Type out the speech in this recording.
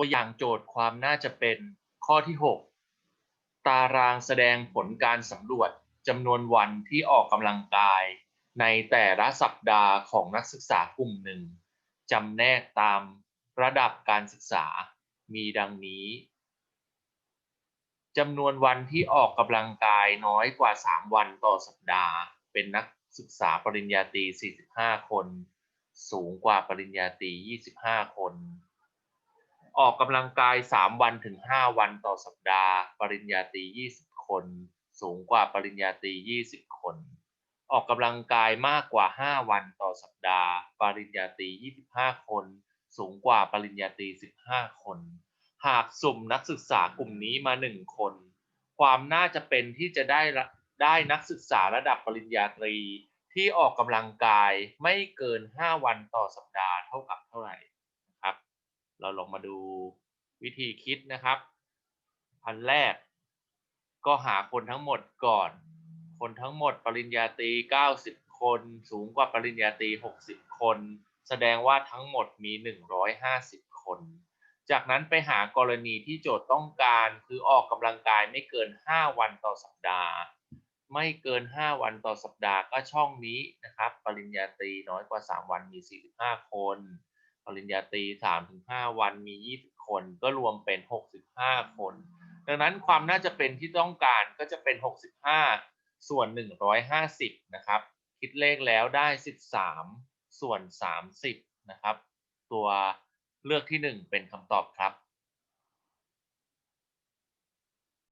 ตัวอย่างโจทย์ความน่าจะเป็นข้อที่ 6 ตารางแสดงผลการสำรวจจำนวนวันที่ออกกำลังกาย ในแต่ละสัปดาห์ของนักศึกษากลุ่มหนึ่งจำแนกตามระดับการศึกษามีดังนี้จำนวนวันที่ออกกำลังกายน้อยกว่า 3 วันต่อสัปดาห์ เป็นนักศึกษาปริญญาตรี 45 คน สูงกว่าปริญญาตรี 25 คน ออกกำลังกาย 3 วันถึง 5 วันต่อสัปดาห์ ปริญญาตรี 20 คน สูงกว่าปริญญาตรี 20 คน ออกกำลังกายมากกว่า 5 วันต่อสัปดาห์ ปริญญาตรี 25 คน สูงกว่าปริญญาตรี 15 คน หากสุ่มนักศึกษากลุ่มนี้มา 1 คน ความน่าจะเป็นที่จะได้ได้นักศึกษาระดับปริญญาตรีที่ออกกำลังกายไม่เกิน 5 วันต่อสัปดาห์เท่ากับเท่าไหร่ เราลองมาดูวิธีคิดนะครับ อันแรกก็หาคนทั้งหมดก่อน คนทั้งหมดปริญญาตรี 90 คน สูงกว่าปริญญาตรี 60 คน แสดงว่าทั้งหมดมี 150 คน จากนั้นไปหากรณีที่โจทย์ต้องการคือออกกำลังกายไม่เกิน 5 วันต่อสัปดาห์ ไม่เกิน 5 วันต่อสัปดาห์ก็ช่องนี้นะครับ ปริญญาตรีน้อยกว่า 3 วันมี 45 คน ริญญาตรี3-5วันมี20คนก็รวมเป็น65คน ดังนั้นความน่าจะเป็นที่ต้องการก็จะเป็น65ส่วน150นะครับ คิดเลขแล้วได้13ส่วน30นะครับ ตัวเลือกที่1เป็นคำตอบครับ